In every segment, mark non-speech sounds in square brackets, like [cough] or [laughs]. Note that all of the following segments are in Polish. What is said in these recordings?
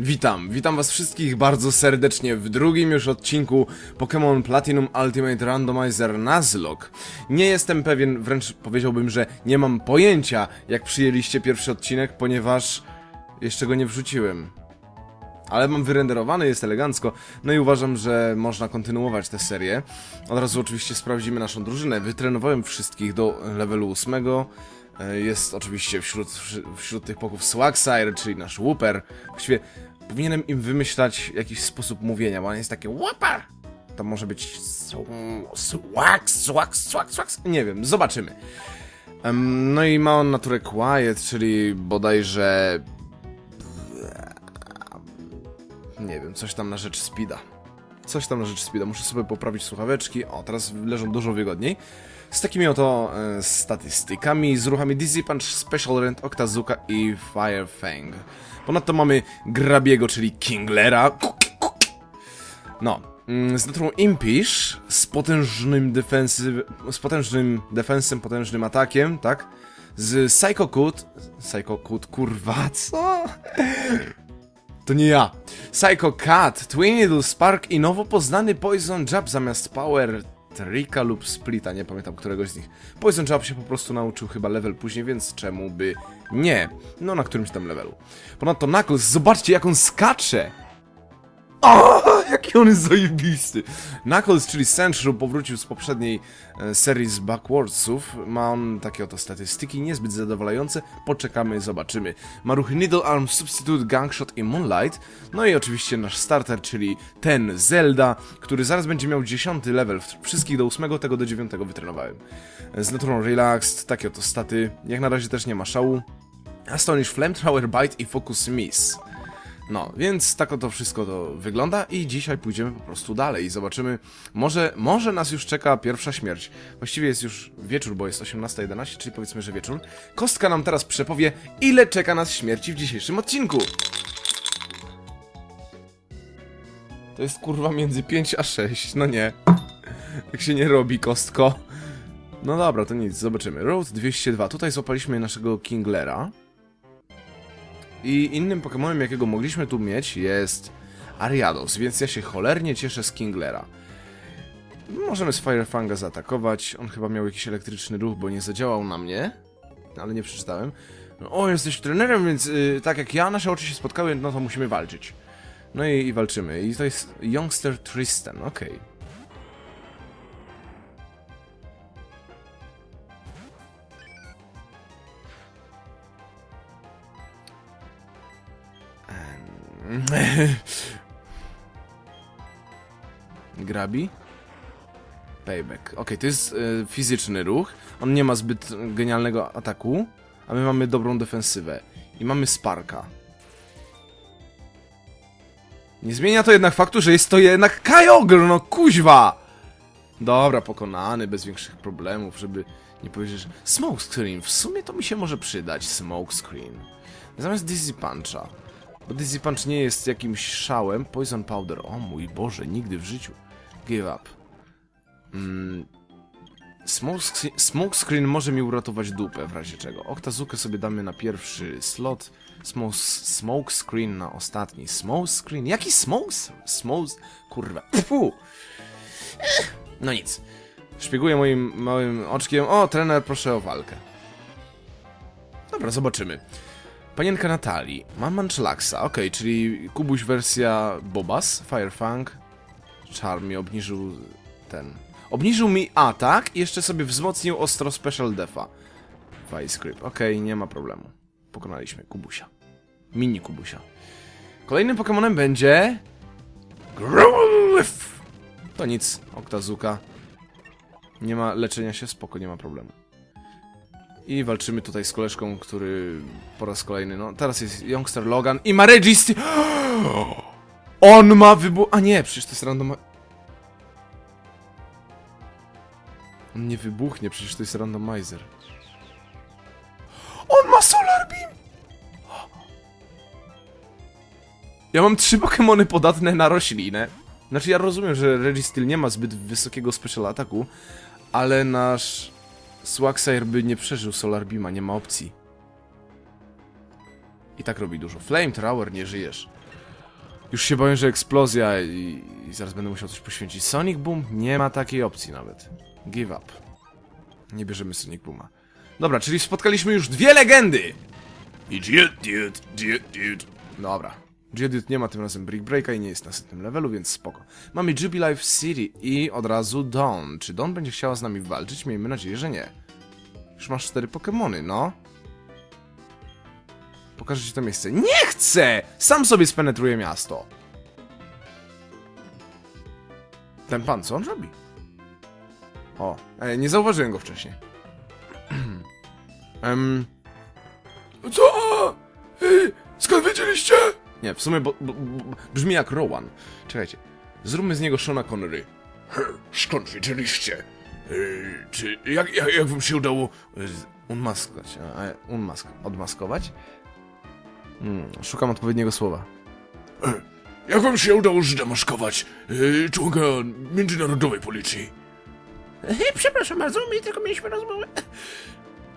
Witam, witam was wszystkich bardzo serdecznie w drugim już odcinku Pokémon Platinum Ultimate Randomizer Nuzlocke. Nie jestem pewien, wręcz powiedziałbym, że nie mam pojęcia jak przyjęliście pierwszy odcinek, ponieważ jeszcze go nie wrzuciłem. Ale mam wyrenderowany, jest elegancko, no i uważam, że można kontynuować tę serię. Od razu oczywiście sprawdzimy naszą drużynę. Wytrenowałem wszystkich do levelu 8. E, Jest oczywiście wśród, wśród tych poków Swagsire, czyli nasz Whooper. Właściwie powinienem im wymyślać jakiś sposób mówienia, bo on jest takie Whooper! To może być Swag, Swag, Swag, Swag, nie wiem, zobaczymy. No i ma on naturę Quiet, czyli bodajże nie wiem, coś tam na rzecz speeda. Coś tam na rzecz speeda. Muszę sobie poprawić słuchaweczki. O, teraz leżą dużo wygodniej. Z takimi oto e, statystykami, z ruchami Dizzy Punch, Special Rent, Octazuka i Fire Fang. Ponadto mamy Grabiego, czyli Kinglera. No, mm, z naturą Impish, z potężnym defensyw, z potężnym defensem, potężnym atakiem, tak? Z Psycho Kut, Psycho Kut, kurwa, co? To nie ja. Psycho Cat, Twin Needle Spark i nowo poznany Poison Jab zamiast Power Trika lub Splita, nie pamiętam któregoś z nich. Poison Jab się po prostu nauczył chyba level później, więc czemu by nie? No na którymś tam levelu. Ponadto Knuckles, zobaczcie jak on skacze! O, jaki on jest zajebisty! Knuckles, czyli Sentry, powrócił z poprzedniej e, serii z Backwardsów. Ma on takie oto statystyki, niezbyt zadowalające. Poczekamy, zobaczymy. Ma ruchy Needle Arm, Substitute, Gangshot i Moonlight. No i oczywiście nasz starter, czyli ten Zelda, który zaraz będzie miał 10 level. Wszystkich do 8, tego do 9 wytrenowałem. Z naturą Relaxed, takie oto staty. Jak na razie też nie ma szału. Astonish Flamethrower, Bite i Focus Miss. No, więc tak oto wszystko to wygląda i dzisiaj pójdziemy po prostu dalej i zobaczymy, może, może nas już czeka pierwsza śmierć. Właściwie jest już wieczór, bo jest 18.11, czyli powiedzmy, że wieczór. Kostka nam teraz przepowie, ile czeka nas śmierci w dzisiejszym odcinku. To jest kurwa między 5 a 6, no nie. Jak się nie robi, kostko. No dobra, to nic, zobaczymy. Road 202, tutaj złapaliśmy naszego Kinglera. I innym Pokemonem, jakiego mogliśmy tu mieć, jest Ariados, więc ja się cholernie cieszę z Kinglera. Możemy z Firefanga zaatakować. On chyba miał jakiś elektryczny ruch, bo nie zadziałał na mnie, ale nie przeczytałem. O, jesteś trenerem, więc y, tak jak ja, nasze oczy się spotkały, no to musimy walczyć. No i, i walczymy. I to jest Youngster Tristan, okej. [laughs] Grabi? Payback. Okej, to jest e, fizyczny ruch. On nie ma zbyt genialnego ataku, a my mamy dobrą defensywę. I mamy Sparka. Nie zmienia to jednak faktu, że jest to jednak Kyogre, no kuźwa! Dobra, pokonany, bez większych problemów, żeby nie powiedzieć, że Smokescreen, w sumie to mi się może przydać, Smokescreen. Zamiast Dizzy Puncha. Bo Dizzy Punch nie jest jakimś szałem. Poison Powder, o mój Boże, nigdy w życiu. Give up. Mm. Smokescreen, smokescreen może mi uratować dupę w razie czego. Octazukę sobie damy na pierwszy slot. Smoke, smokescreen na ostatni. Smokescreen? Jaki smokes? Smokes? Kurwa. Fu. Ech, No nic. Szpieguję moim małym oczkiem. O, trener, proszę o walkę. Dobra, zobaczymy. Panienka Natalii. Mam Manchelaxa. Okej, czyli Kubuś wersja Bobas. Firefang. Charm mi obniżył ten. Obniżył mi atak i jeszcze sobie wzmocnił ostro Special Defa. Vice Grip. Okej, nie ma problemu. Pokonaliśmy Kubusia. Mini Kubusia. Kolejnym Pokemonem będzie... Growlithe! To nic. Octazuka. Nie ma leczenia się, spoko, nie ma problemu. I walczymy tutaj z koleżką, który po raz kolejny, no teraz jest Youngster Logan i ma Registy. [gasps] On ma wybuch... A nie, przecież to jest random... On nie wybuchnie, przecież to jest randomizer. On ma Solar Beam! [gasps] Ja mam trzy Pokémony podatne na roślinę. Znaczy ja rozumiem, że Registyl nie ma zbyt wysokiego special ataku, ale nasz Swagsire by nie przeżył Solar Beama, nie ma opcji. I tak robi dużo. Flame Tower, nie żyjesz. Już się boję, że eksplozja i, i zaraz będę musiał coś poświęcić. Sonic Boom? Nie ma takiej opcji nawet. Give up. Nie bierzemy Sonic Booma. Dobra, czyli spotkaliśmy już dwie legendy! I Geodude, Geodude. Dobra. Geodude nie ma tym razem Brick Breaka i nie jest na setnym levelu, więc spoko. Mamy Jubilife City i od razu Dawn. Czy Dawn będzie chciała z nami walczyć? Miejmy nadzieję, że nie. Już masz cztery Pokemony, no. Pokażę ci to miejsce. Nie chcę! Sam sobie spenetruję miasto. Ten pan, co on robi? O, e, nie zauważyłem go wcześniej. [clears throat] Em, co? Ej, skąd wiedzieliście? Nie, w sumie bo, bo, bo, brzmi jak Rowan. Czekajcie. Zróbmy z niego Shona Connery. [laughs] Skąd wiedzieliście? czy jak, jak, jak wam się udało unmaskować? A, unmask, odmaskować? Hmm, szukam odpowiedniego słowa. Jak wam się udało zdemaskować członka międzynarodowej policji? Przepraszam bardzo, my tylko mieliśmy rozmowę.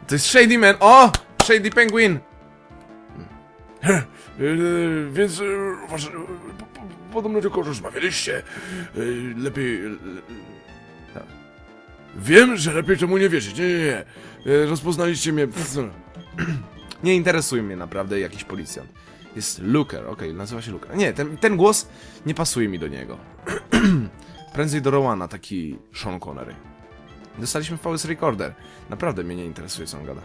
To jest Shady Man. O! Shady Penguin! Więc wasz, podobno tylko rozmawialiście. lepiej. Wiem, że lepiej temu nie wierzyć. Nie, nie, nie. Rozpoznaliście mnie. [clears throat] Nie interesuje mnie naprawdę jakiś policjant. Jest Looker, okej, nazywa się Looker. Nie, ten, ten głos nie pasuje mi do niego. [clears throat] Prędzej do Rowana, taki Sean Connery. Dostaliśmy VS Recorder. Naprawdę mnie nie interesuje, co on gada.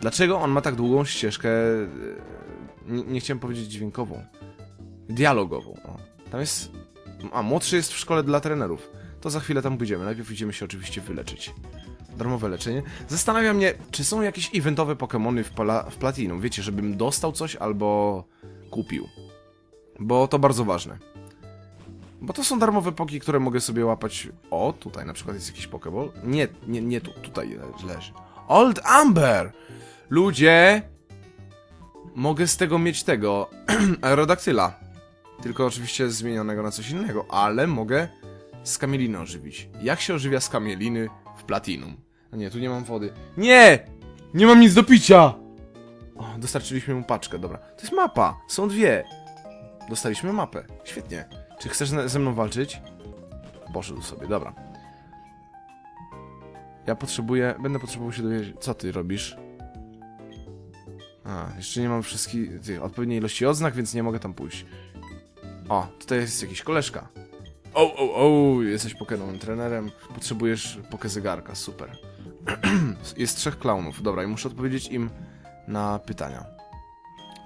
Dlaczego on ma tak długą ścieżkę... Nie, nie chciałem powiedzieć dźwiękową. Dialogową. O. Tam jest... A, młodszy jest w szkole dla trenerów. To za chwilę tam pójdziemy. Najpierw idziemy się oczywiście wyleczyć. Darmowe leczenie. Zastanawia mnie, czy są jakieś eventowe Pokémony w, w Platinum. Wiecie, żebym dostał coś albo kupił. Bo to bardzo ważne. Bo to są darmowe poki, które mogę sobie łapać. O, tutaj na przykład jest jakiś Pokéball. Nie, nie, nie tu, tutaj le- leży. Old Amber! Ludzie! Mogę z tego mieć tego. [clears throat] Aerodaktyla. Tylko oczywiście zmienionego na coś innego, ale mogę z kamieliny ożywić. Jak się ożywia z kamieliny w Platinum? A nie, tu nie mam wody. Nie! Nie mam nic do picia! O, dostarczyliśmy mu paczkę, dobra. To jest mapa, są dwie. Dostaliśmy mapę, świetnie. Czy chcesz ze mną walczyć? Poszedł sobie, dobra. Ja potrzebuję, będę potrzebował się dowiedzieć, co ty robisz? A, jeszcze nie mam wszystkich, tych, odpowiedniej ilości odznak, więc nie mogę tam pójść. O, tutaj jest jakiś koleżka. O, o, o, jesteś Pokémon trenerem, potrzebujesz pokezegarka, super. [clears throat] jest trzech klaunów, dobra, i muszę odpowiedzieć im na pytania.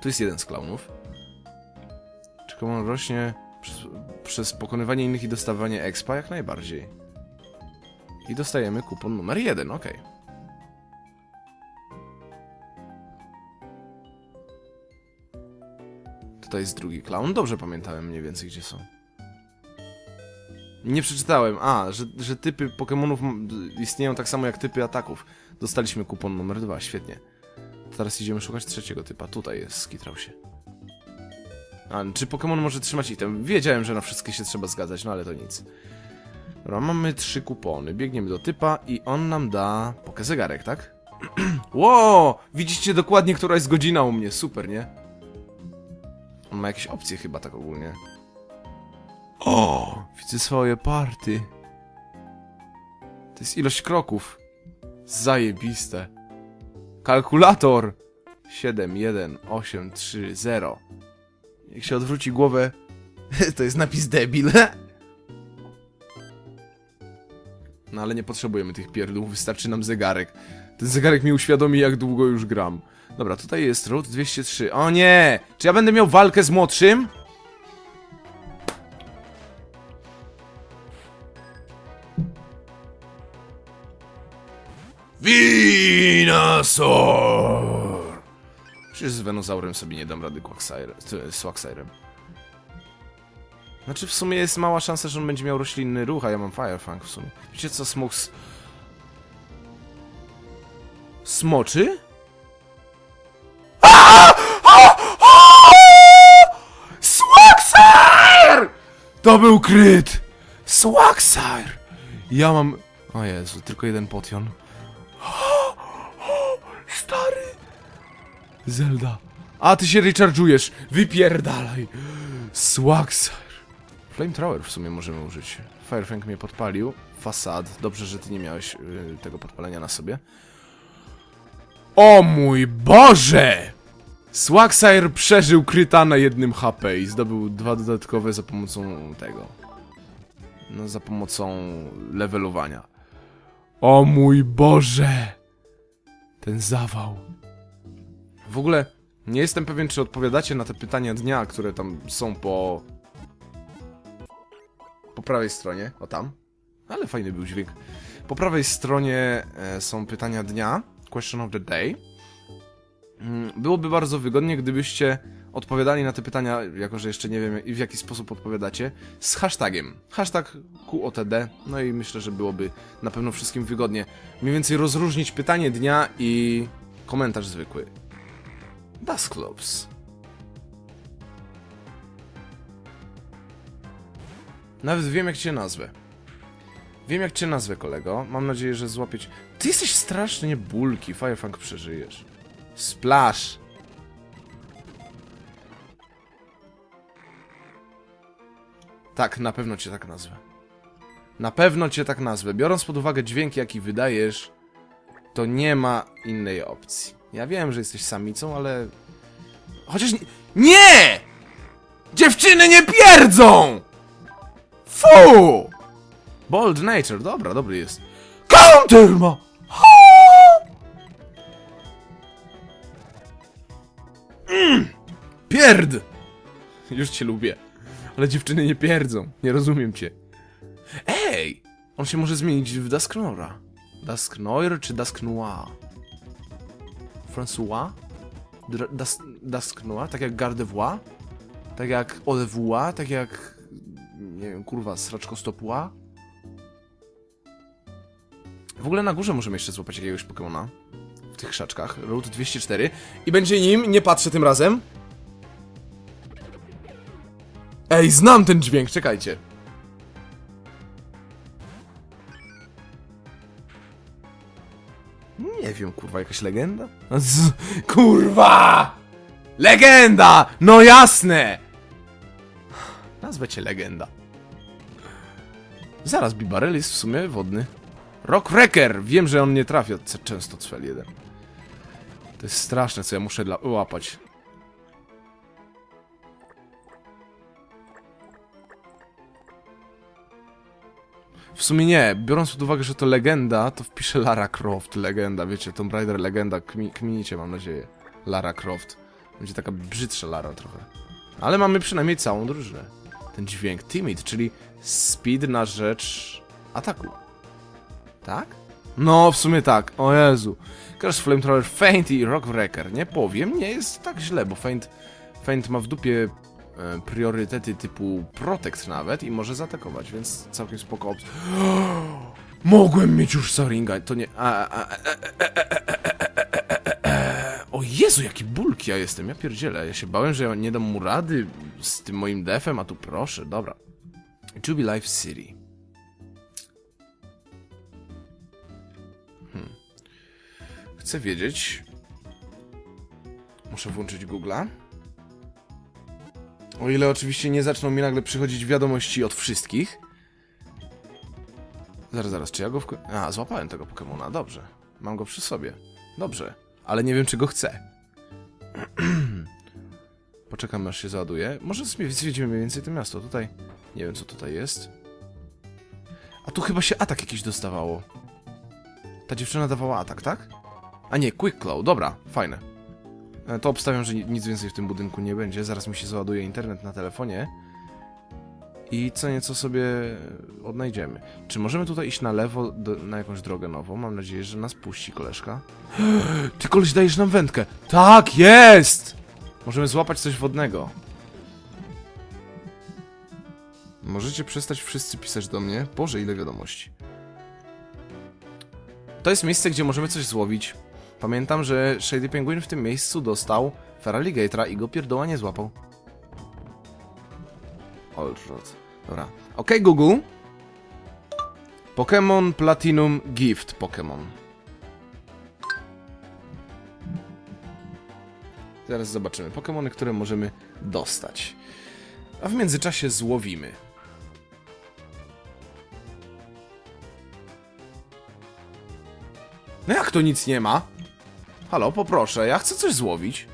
Tu jest jeden z klaunów. Czy on rośnie przez, przez pokonywanie innych i dostawanie expa? Jak najbardziej. I dostajemy kupon numer jeden, okej. Tutaj jest drugi klaun, dobrze pamiętałem mniej więcej gdzie są. Nie przeczytałem. A, że, że typy Pokémonów istnieją tak samo jak typy ataków. Dostaliśmy kupon numer dwa, świetnie. Teraz idziemy szukać trzeciego typa. Tutaj jest, skitrał się. A, czy Pokémon może trzymać item? Wiedziałem, że na wszystkie się trzeba zgadzać, no ale to nic. Dobra, mamy trzy kupony. Biegniemy do typa i on nam da pokezegarek, tak? [clears throat] Ło! Widzicie dokładnie, która jest godzina u mnie. Super, nie? Ma jakieś opcje chyba tak ogólnie. O! Widzę swoje party. To jest ilość kroków. Zajebiste. Kalkulator! 7, 1, 8, 3, 0. Jak się odwróci głowę, [laughs] to jest napis debil. No ale nie potrzebujemy tych pierdół, wystarczy nam zegarek. Ten zegarek mi uświadomi, jak długo już gram. Dobra, tutaj jest Road 203. O nie! Czy ja będę miał walkę z młodszym? Winasaur! Przecież z Venozaurem sobie nie dam rady Quagsire, z Swagsirem. Znaczy w sumie jest mała szansa, że on będzie miał roślinny ruch, a ja mam Firefang w sumie. Wiecie co Smugs... Smoczy? To był kryt! Swagsire! Ja mam... O Jezu, tylko jeden potion. [gasps] Stary! Zelda. A, ty się recharge'ujesz. Wypierdalaj. Swagsire. Flamethrower w sumie możemy użyć. Firefang mnie podpalił. Fasad. Dobrze, że ty nie miałeś y, tego podpalenia na sobie. O mój Boże! Swagsire przeżył kryta na jednym HP i zdobył dwa dodatkowe za pomocą tego. No, za pomocą levelowania. O mój Boże! Ten zawał. W ogóle nie jestem pewien, czy odpowiadacie na te pytania dnia, które tam są po. Po prawej stronie. O tam. Ale fajny był dźwięk. Po prawej stronie e, są pytania dnia. Question of the day. Mm, Byłoby bardzo wygodnie, gdybyście odpowiadali na te pytania, jako że jeszcze nie wiem w jaki sposób odpowiadacie, z hashtagiem. Hashtag QOTD. No i myślę, że byłoby na pewno wszystkim wygodnie. Mniej więcej rozróżnić pytanie dnia i komentarz zwykły. Dusclops. Nawet wiem jak cię nazwę. Wiem jak cię nazwę, kolego. Mam nadzieję, że złapieć. Ty jesteś strasznie bulki. Firefang przeżyjesz. Splash. Tak, na pewno cię tak nazwę. Na pewno cię tak nazwę. Biorąc pod uwagę dźwięk, jaki wydajesz, to nie ma innej opcji. Ja wiem, że jesteś samicą, ale. Chociaż. Nie! nie! Dziewczyny nie pierdzą! Fu! Bold Nature, dobra, dobry jest. Counter ma! Pierd! Już cię lubię. Ale dziewczyny nie pierdzą. Nie rozumiem cię. Ej! On się może zmienić w Dusknoira. Dusknoir czy Dusknoir? François? Das, Dusknoir? Tak jak Gardevoir? Tak jak Olevoir? Tak jak... Nie wiem, kurwa, Sraczko Stopła? W ogóle na górze możemy jeszcze złapać jakiegoś Pokemona. W tych krzaczkach. Route 204. I będzie nim, nie patrzę tym razem. Ej, znam ten dźwięk, czekajcie. Nie wiem, kurwa, jakaś legenda? Z, kurwa! Legenda! No jasne! Nazwę cię legenda. Zaraz, Bibarel jest w sumie wodny. Rockwrecker! Wiem, że on nie trafia często cfel jeden. To jest straszne, co ja muszę dla... łapać. W sumie nie, biorąc pod uwagę, że to legenda, to wpiszę Lara Croft, legenda, wiecie, Tomb Raider legenda, Kmi kminicie mam nadzieję. Lara Croft. Będzie taka brzydsza Lara trochę. Ale mamy przynajmniej całą drużynę. Ten dźwięk Timid, czyli speed na rzecz ataku. Tak? No, w sumie tak. O Jezu. Crash Flamethrower, Feint i Rockwrecker. Nie powiem, nie jest tak źle, bo Feint, ma w dupie priorytety typu Protect nawet i może zaatakować, więc całkiem spoko Mogłem mieć już Saringa, to nie... O Jezu, jaki bulki ja jestem, ja pierdzielę. Ja się bałem, że ja nie dam mu rady z tym moim defem, a tu proszę, dobra. Jubi Life City. Hmm. Chcę wiedzieć... Muszę włączyć Google'a. O ile oczywiście nie zaczną mi nagle przychodzić wiadomości od wszystkich. Zaraz, zaraz, czy ja go w... A, złapałem tego Pokemona, dobrze. Mam go przy sobie. Dobrze, ale nie wiem, czy go chcę. [clears throat] Poczekamy, aż się załaduje. Może zwiedzimy mniej więcej to miasto. Tutaj... Nie wiem, co tutaj jest. A tu chyba się atak jakiś dostawało. Ta dziewczyna dawała atak, tak? A nie, Quick Claw, dobra, fajne. E, To obstawiam, że ni- nic więcej w tym budynku nie będzie. Zaraz mi się załaduje internet na telefonie. I co nieco sobie odnajdziemy. Czy możemy tutaj iść na lewo, do, na jakąś drogę nową? Mam nadzieję, że nas puści koleżka. [gasps] Ty koleś dajesz nam wędkę! Tak, jest! Możemy złapać coś wodnego. Możecie przestać wszyscy pisać do mnie? Boże, ile wiadomości. To jest miejsce, gdzie możemy coś złowić. Pamiętam, że Shady Penguin w tym miejscu dostał Feraligatera i go pierdoła nie złapał. Olrod. Dobra. Okej, Google. Pokémon Platinum Gift Pokémon. Zaraz zobaczymy. Pokémony, które możemy dostać. A w międzyczasie złowimy. No jak to nic nie ma? Halo, poproszę, ja chcę coś złowić.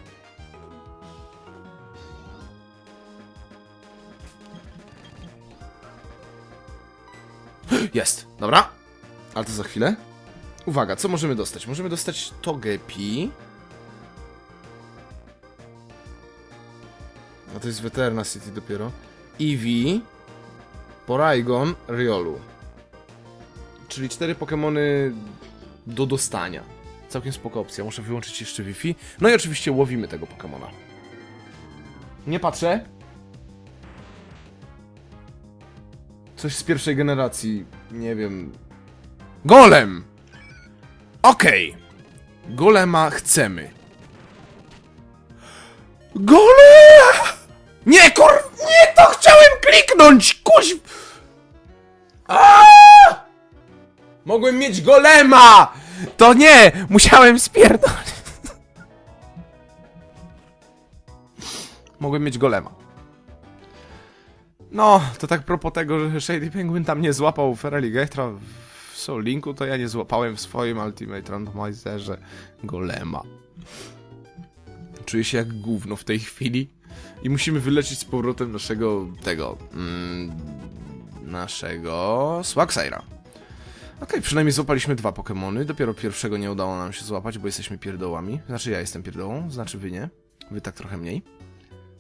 [gasps] Jest, dobra. Ale to za chwilę. Uwaga, co możemy dostać? Możemy dostać Togepi. A to jest Veterna City dopiero. Eevee, Porygon, Riolu. Czyli cztery Pokémony do dostania. Całkiem spoko opcja. Muszę wyłączyć jeszcze Wi-Fi. No i oczywiście łowimy tego Pokémona. Nie patrzę. Coś z pierwszej generacji. Nie wiem. Golem! Okej. Golema chcemy. Golem! Nie, kur... Nie, to chciałem kliknąć! Kuś... Aaaa! Mogłem mieć golema! To nie! Musiałem spierdolić. Mogłem mieć golema. No, to tak propos tego, że Shady Penguin tam nie złapał Feraligatora w Soul Linku, to ja nie złapałem w swoim Ultimate Randomizerze golema. Czuję się jak gówno w tej chwili i musimy wyleczyć z powrotem naszego tego mm, naszego Swagsira. Okej, przynajmniej złapaliśmy dwa Pokémony. Dopiero pierwszego nie udało nam się złapać, bo jesteśmy pierdołami. Znaczy ja jestem pierdołą, znaczy wy nie. Wy tak trochę mniej.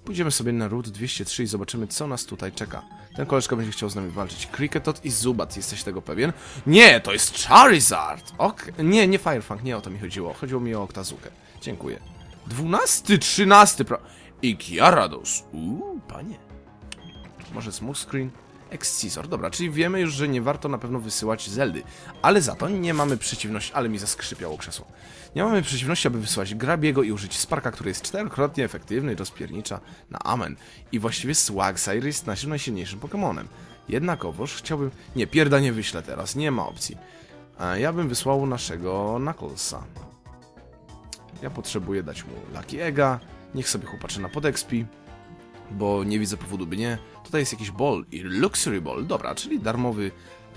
Pójdziemy sobie na Route 203 i zobaczymy, co nas tutaj czeka. Ten koleżka będzie chciał z nami walczyć. Cricketot i Zubat, jesteś tego pewien? Nie, to jest Charizard! Ok, nie, nie Firefang, nie o to mi chodziło. Chodziło mi o Oktazukę. Dziękuję. 12, 13, pra... I Kiarados. Uuu, panie. Może smokescreen? Excisor. Dobra, czyli wiemy już, że nie warto na pewno wysyłać Zeldy. Ale za to nie mamy przeciwności... Ale mi zaskrzypiało krzesło. Nie mamy przeciwności, aby wysyłać Grabiego i użyć Sparka, który jest czterokrotnie efektywny i rozpiernicza na amen. I właściwie Swagsire jest naszym najsilniejszym Pokemonem. Jednakowoż chciałbym... Nie, pierda nie wyślę teraz, nie ma opcji. Ja bym wysłał naszego Knucklesa. Ja potrzebuję dać mu Lucky Egga, niech sobie chłopaczy na podexpi, bo nie widzę powodu by nie. Tutaj jest jakiś ball i Luxury Ball, dobra, czyli darmowy,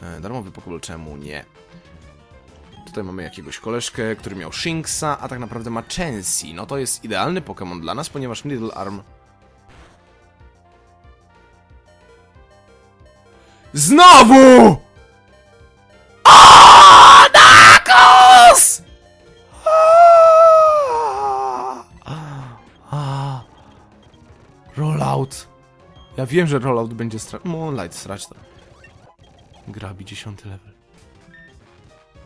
e, darmowy Pokéball, czemu nie? Tutaj mamy jakiegoś koleżkę, który miał Shinxa, a tak naprawdę ma Chansey. No to jest idealny Pokémon dla nas, ponieważ Middle Arm... ZNOWU! Wiem, że rollout będzie stra... Moonlight strać to. Grabi 10 level.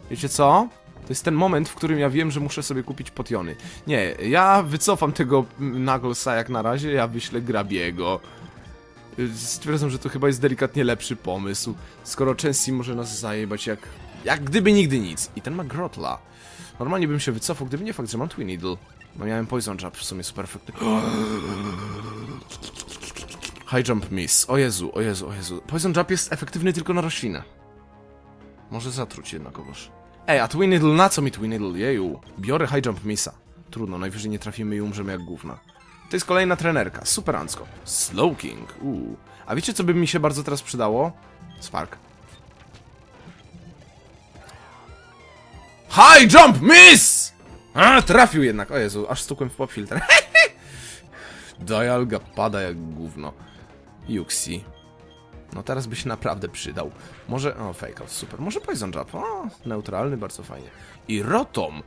Wiecie co? To jest ten moment, w którym ja wiem, że muszę sobie kupić potiony. Nie, ja wycofam tego Nugglesa jak na razie, ja wyślę Grabiego. Stwierdzam, że to chyba jest delikatnie lepszy pomysł, skoro Chansey może nas zajebać jak... jak gdyby nigdy nic. I ten ma Grotla. Normalnie bym się wycofał, gdyby nie fakt, że mam Twin Needle. No miałem Poison Jump, w sumie super efektywny. High Jump Miss. O Jezu, o Jezu, o Jezu. Poison Jump jest efektywny tylko na roślinę. Może zatruć jednakowoż. Ej, a Twin Needle, na co mi Twin Needle? Jeju. Biorę High Jump Missa. Trudno, najwyżej nie trafimy i umrzemy jak gówna. To jest kolejna trenerka, superancko. Slowking, uuu. A wiecie co by mi się bardzo teraz przydało? Spark. High Jump Miss! A, trafił jednak, o Jezu, aż stukłem w pop filter. [laughs] Dialga pada jak gówno. Yuxi. No teraz by się naprawdę przydał. Może... O, fake out, super. Może Poison Jump. O, neutralny, bardzo fajnie. I Rotom.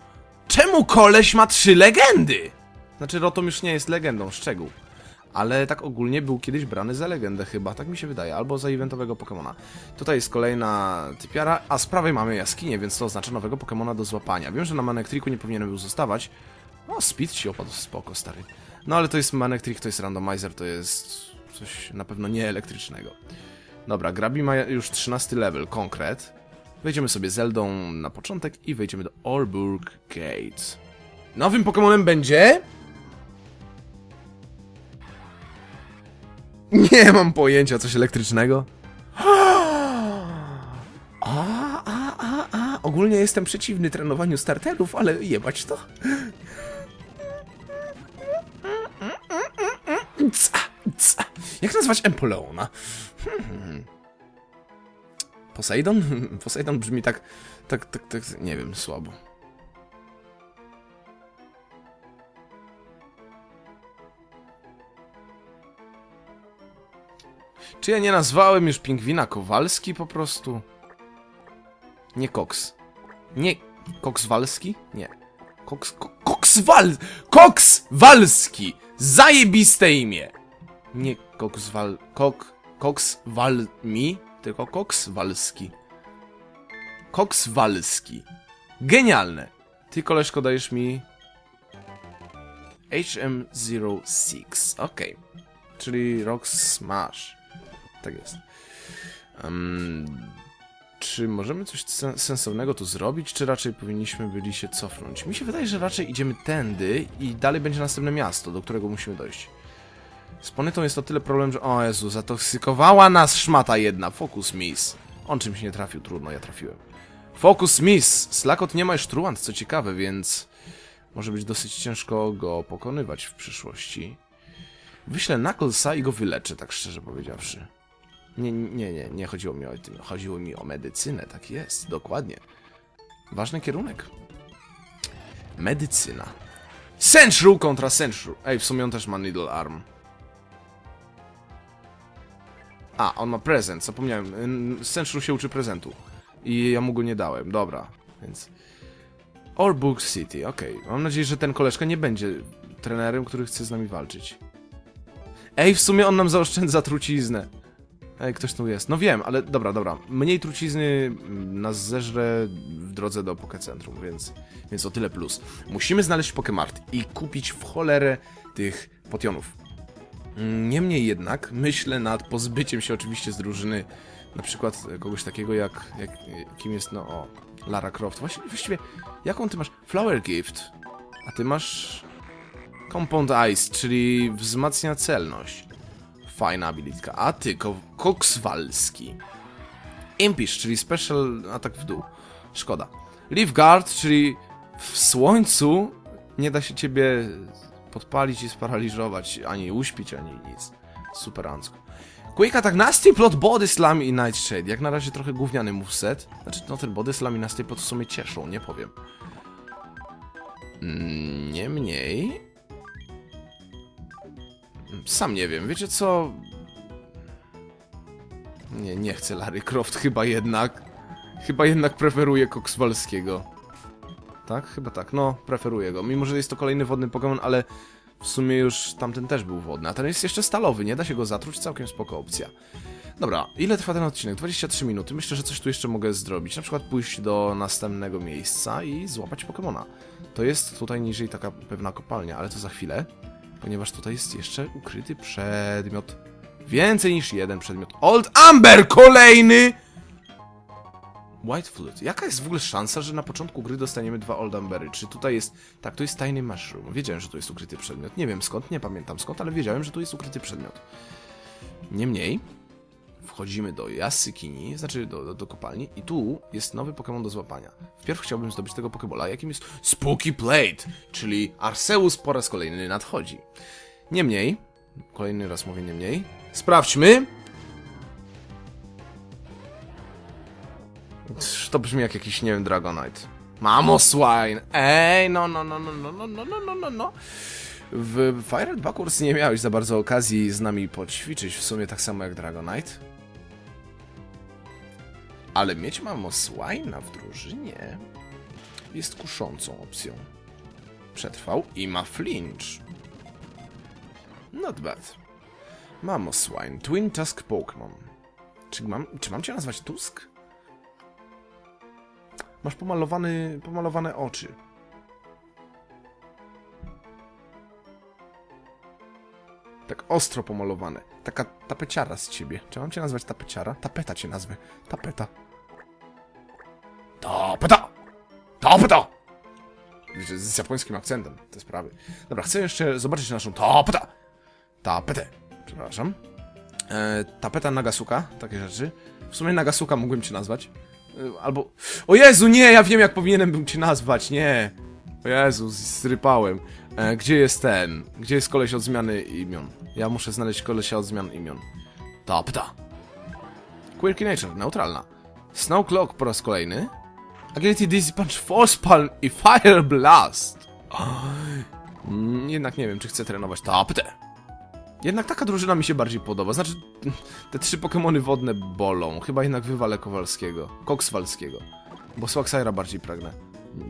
Czemu koleś ma trzy legendy? Znaczy, Rotom już nie jest legendą, szczegół. Ale tak ogólnie był kiedyś brany za legendę chyba, tak mi się wydaje, albo za eventowego Pokemona. Tutaj jest kolejna typiara, a z prawej mamy jaskinię, więc to oznacza nowego Pokemona do złapania. Wiem, że na Manectriku nie powinienem był zostawać. O, Speed ci opadł, spoko, stary. No ale to jest Manectric, to jest randomizer, to jest coś na pewno nie elektrycznego. Dobra, Grabi ma już 13 level, konkret. Wejdziemy sobie Zeldą na początek i wejdziemy do Orburg Gate. Nowym Pokemonem będzie... Nie mam pojęcia, coś elektrycznego. A, a, a, a. Ogólnie jestem przeciwny trenowaniu starterów, ale jebać to. Jak nazwać Empoleona? Hmm. Poseidon? [laughs] Poseidon brzmi tak, tak, tak, tak, nie wiem, słabo. Czy ja nie nazwałem już pingwina Kowalski po prostu? Nie Koks. Nie Kokswalski? Nie. Koks... Ko, Kokswal... Kokswalski! Zajebiste imię! Nie Kokswal... Kok... Kokswalmi, tylko Kokswalski. Kokswalski. Genialne. Ty, koleżko, dajesz mi... HM06. Okej. Czyli Rock Smash. Tak jest. Em, czy możemy coś sen- sensownego tu zrobić, czy raczej powinniśmy byli się cofnąć? Mi się wydaje, że raczej idziemy tędy i dalej będzie następne miasto, do którego musimy dojść. Z Ponytą jest to tyle problem, że... O Jezu, zatoksykowała nas szmata jedna. Focus miss. On czymś nie trafił, trudno, ja trafiłem. Focus miss! Slakot nie ma już truant, co ciekawe, więc... Może być dosyć ciężko go pokonywać w przyszłości. Wyślę Knucklesa i go wyleczę, tak szczerze powiedziawszy. Nie, nie, nie, nie chodziło mi o tym. Chodziło mi o medycynę, tak jest, dokładnie. Ważny kierunek. Medycyna. Senshu kontra Senshu. Ej, w sumie on też ma Needle Arm. A, on ma prezent, zapomniałem. Senshu się uczy prezentu. I ja mu go nie dałem, dobra. Więc... Orbook City, okej. Mam nadzieję, że ten koleżka nie będzie trenerem, który chce z nami walczyć. Ej, w sumie on nam zaoszczędza truciznę. Ej, ktoś tu jest. No wiem, ale dobra, dobra. Mniej trucizny nas zeżre w drodze do Pokecentrum, więc, więc o tyle plus. Musimy znaleźć Pokemart i kupić w cholerę tych potionów. Niemniej jednak myślę nad pozbyciem się oczywiście z drużyny na przykład kogoś takiego jak, jak kim jest, no o, Lara Croft. Właściwie, właściwie jaką ty masz? Flower Gift. A ty masz Compound Ice, czyli wzmacnia celność. Fajna abilitka. A ty, ko Kokswalski. Impish, czyli special atak w dół. Szkoda. Leaf Guard, czyli w słońcu nie da się ciebie podpalić i sparaliżować, ani uśpić, ani nic. Superancko. Quick Attack, Nasty Plot, Body Slam i Nightshade. Jak na razie trochę gówniany moveset. Znaczy, no ten Body Slam i Nasty Plot w sumie cieszą, nie powiem. Mm, Niemniej... Sam nie wiem, wiecie co? Nie, nie chcę Larry Croft, chyba jednak. Chyba jednak preferuję Kokswalskiego. Tak? Chyba tak, no, preferuję go. Mimo, że jest to kolejny wodny Pokémon, ale w sumie już tamten też był wodny, a ten jest jeszcze stalowy, nie da się go zatruć, całkiem spoko opcja. Dobra, ile trwa ten odcinek? 23 minuty. Myślę, że coś tu jeszcze mogę zrobić. Na przykład pójść do następnego miejsca i złapać Pokemona. To jest tutaj niżej taka pewna kopalnia, ale to za chwilę, ponieważ tutaj jest jeszcze ukryty przedmiot. Więcej niż jeden przedmiot. Old Amber kolejny! White Flute. Jaka jest w ogóle szansa, że na początku gry dostaniemy dwa Old Ambery? Czy tutaj jest... Tak, to jest tajny mushroom. Wiedziałem, że tu jest ukryty przedmiot. Nie wiem skąd, nie pamiętam skąd, ale wiedziałem, że tu jest ukryty przedmiot. Niemniej, wchodzimy do Jasykini, znaczy do, do, do kopalni i tu jest nowy Pokémon do złapania. Wpierw chciałbym zdobyć tego Pokébola, jakim jest Spooky Plate, czyli Arceus po raz kolejny nadchodzi. Niemniej, kolejny raz mówię niemniej, sprawdźmy. To brzmi jak jakiś, nie wiem, Dragonite. Mamo Swine! Ej, no, no, no, no, no, no, no, no, no, no, no. W Fire Red Backwards nie miałeś za bardzo okazji z nami poćwiczyć, w sumie tak samo jak Dragonite. Ale mieć Mamo Swine'a w drużynie jest kuszącą opcją. Przetrwał i ma flinch. Not bad. Mamo Swine, Twin Tusk Pokémon. Czy mam, czy mam cię nazwać Tusk? Masz pomalowany, pomalowane oczy. Tak ostro pomalowane. Taka tapeciara z ciebie. Czy mam cię nazwać tapeciara? Tapeta cię nazwę. Tapeta. Tapeta! Tapeta! Wiecie, Z japońskim akcentem te sprawy. Dobra, chcę jeszcze zobaczyć naszą tapeta. Tapetę. Przepraszam. E, tapeta Nagasuka, takie rzeczy. W sumie Nagasuka mógłbym cię nazwać. E, albo... O Jezu, nie! Ja wiem jak powinienem bym cię nazwać, nie! O Jezu, zrypałem. E, gdzie jest ten? Gdzie jest koleś od zmiany imion? Ja muszę znaleźć kolesia od zmian imion. Ta. Quirky Nature, neutralna. Snow Clock po raz kolejny. Agility Dizzy Punch, Force Palm i Fire Blast. Mm, [gasps] Jednak nie wiem, czy chcę trenować taptę. Jednak taka drużyna mi się bardziej podoba. Znaczy, te trzy Pokémony wodne bolą. Chyba jednak wywalę Kowalskiego. Kokswalskiego. Bo Swaxira bardziej pragnę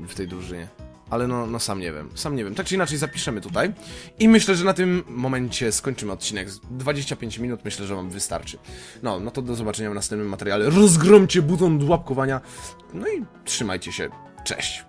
w tej drużynie. Ale no, no sam nie wiem, sam nie wiem. Tak czy inaczej zapiszemy tutaj. I myślę, że na tym momencie skończymy odcinek. 25 minut myślę, że wam wystarczy. No, no to do zobaczenia w następnym materiale. Rozgromcie buton łapkowania. No i trzymajcie się. Cześć.